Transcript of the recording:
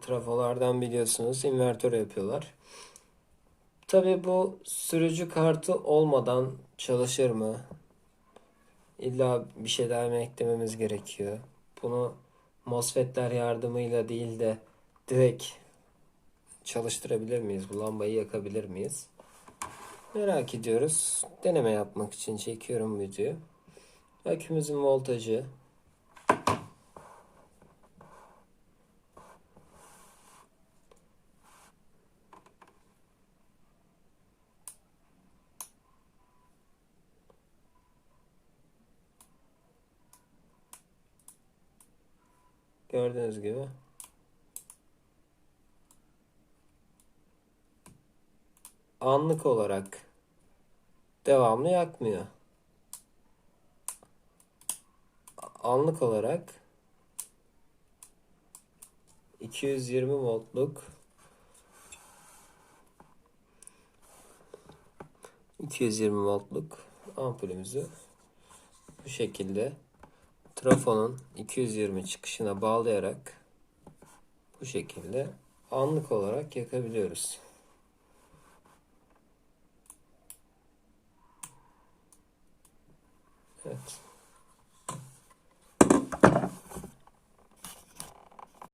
trafolardan biliyorsunuz invertör yapıyorlar. Tabii bu sürücü kartı olmadan çalışır mı? İlla bir şeyler mi eklememiz gerekiyor? Bunu MOSFET'ler yardımıyla değil de direkt çalıştırabilir miyiz? Bu lambayı yakabilir miyiz? Merak ediyoruz. Deneme yapmak için çekiyorum videoyu. Akümüzün voltajı gördüğünüz gibi anlık olarak devamlı yakmıyor. Anlık olarak 220 voltluk 220 voltluk ampulümüzü bu şekilde trafonun 220 çıkışına bağlayarak bu şekilde anlık olarak yakabiliyoruz. Evet.